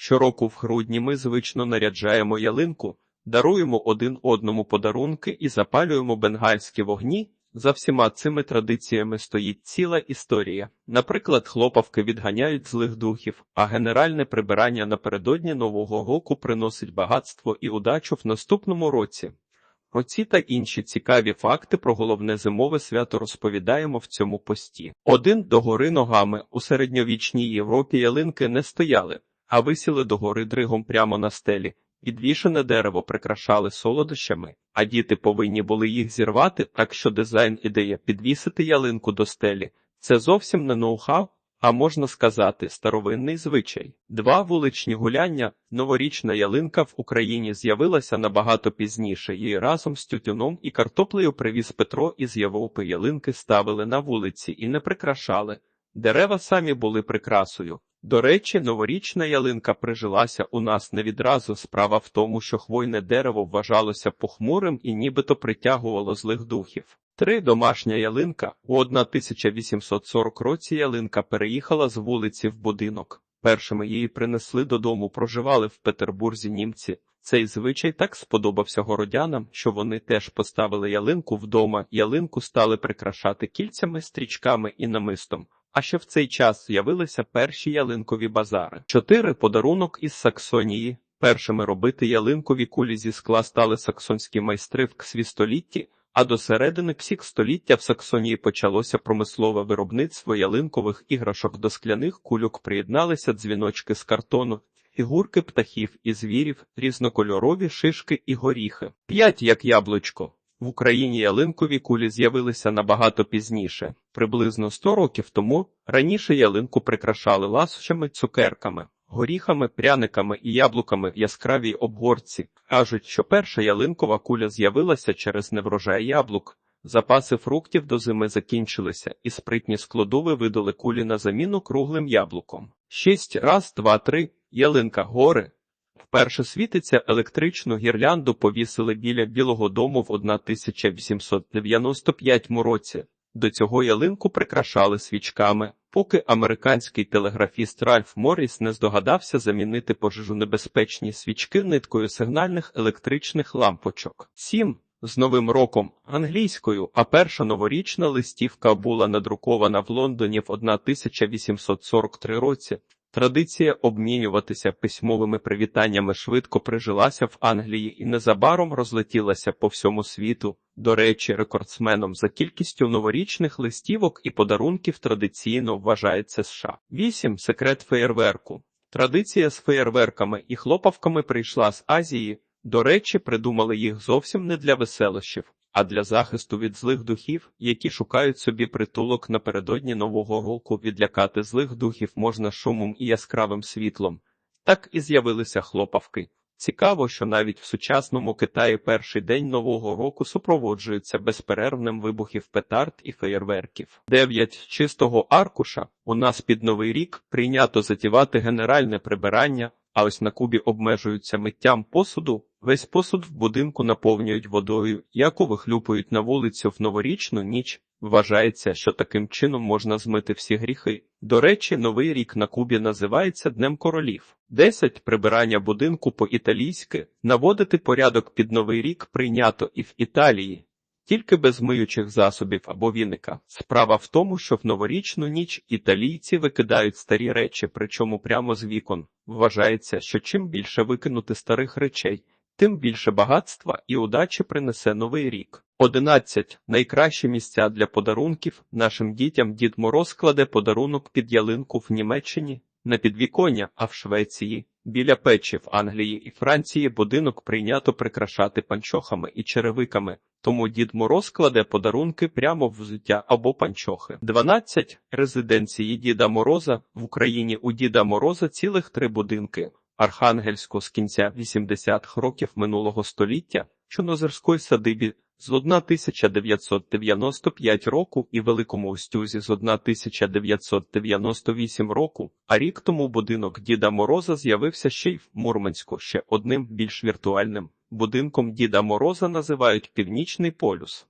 Щороку в грудні ми звично наряджаємо ялинку, даруємо один одному подарунки і запалюємо бенгальські вогні. За всіма цими традиціями стоїть ціла історія. Наприклад, хлопавки відганяють злих духів, а генеральне прибирання напередодні Нового року приносить багатство і удачу в наступному році. Про ці та інші цікаві факти про головне зимове свято розповідаємо в цьому пості. Один догори ногами у середньовічній Європі ялинки не стояли, а висіли догори дригом прямо на стелі. Підвішене дерево прикрашали солодощами, а діти повинні були їх зірвати, так що дизайн ідея підвісити ялинку до стелі. Це зовсім не ноу-хау, а можна сказати, старовинний звичай. Два вуличні гуляння, новорічна ялинка в Україні з'явилася набагато пізніше. Її разом з тютюном і картоплею привіз Петро із Європи ялинки ставили на вулиці і не прикрашали. Дерева самі були прикрасою. До речі, новорічна ялинка прижилася у нас не відразу. Справа в тому, що хвойне дерево вважалося похмурим і нібито притягувало злих духів. Три домашня ялинка у 1840 році ялинка переїхала з вулиці в будинок. Першими її принесли додому, проживали в Петербурзі німці. Цей звичай так сподобався городянам, що вони теж поставили ялинку вдома. Ялинку стали прикрашати кільцями, стрічками і намистом. А ще в цей час з'явилися перші ялинкові базари. Чотири подарунок із Саксонії. Першими робити ялинкові кулі зі скла стали саксонські майстри в ксві столітті, а до середини псіх століття в Саксонії почалося промислове виробництво ялинкових іграшок до скляних кульок приєдналися дзвіночки з картону, фігурки птахів і звірів, різнокольорові шишки і горіхи. П'ять як яблучко. В Україні ялинкові кулі з'явилися набагато пізніше, приблизно 100 років тому. Раніше ялинку прикрашали ласощами, цукерками, горіхами, пряниками і яблуками в яскравій обгорці. Кажуть, що перша ялинкова куля з'явилася через неврожай яблук. Запаси фруктів до зими закінчилися, і спритні складови видали кулі на заміну круглим яблуком. Шість раз, два, три. Ялинка гори. Вперше світиться електричну гірлянду повісили біля Білого дому в 1895 році. До цього ялинку прикрашали свічками, поки американський телеграфіст Ральф Морріс не здогадався замінити пожежонебезпечні свічки ниткою сигнальних електричних лампочок. 7. З Новим роком англійською, а перша новорічна листівка була надрукована в Лондоні в 1843 році. Традиція обмінюватися письмовими привітаннями швидко прижилася в Англії і незабаром розлетілася по всьому світу. До речі, рекордсменом за кількістю новорічних листівок і подарунків традиційно вважається США. 8. секрет феєрверку. Традиція з феєрверками і хлопавками прийшла з Азії. До речі, придумали їх зовсім не для веселощів, а для захисту від злих духів, які шукають собі притулок напередодні нового року. Відлякати злих духів можна шумом і яскравим світлом. Так і з'явилися хлопавки. Цікаво, що навіть в сучасному Китаї перший день нового року супроводжується безперервним вибухів петард і феєрверків. 9. чистого аркуша у нас під новий рік прийнято затівати генеральне прибирання. А ось на Кубі обмежуються миттям посуду. Весь посуд в будинку наповнюють водою, яку вихлюпують на вулицю в новорічну ніч. Вважається, що таким чином можна змити всі гріхи. До речі, новий рік на Кубі називається Днем королів. 10. прибирання будинку по-італійськи. Наводити порядок під новий рік прийнято і в Італії. Тільки без миючих засобів або віника. Справа в тому, що в новорічну ніч італійці викидають старі речі, причому прямо з вікон. Вважається, що чим більше викинути старих речей, тим більше багатства і удачі принесе новий рік. 11. найкращі місця для подарунків нашим дітям Дід Мороз кладе подарунок під ялинку в Німеччині, на підвіконня, а в Швеції. Біля печі в Англії і Франції будинок прийнято прикрашати панчохами і черевиками, тому Дід Мороз кладе подарунки прямо в взуття або панчохи. 12. резиденції Діда Мороза в Україні у Діда Мороза цілих три будинки. Архангельську з кінця 80-х років минулого століття, Чорнозерської садибі з 1995 року і Великому Устюзі з 1998 року, а рік тому будинок Діда Мороза з'явився ще й в Мурманську, ще одним більш віртуальним. Будинком Діда Мороза називають Північний полюс.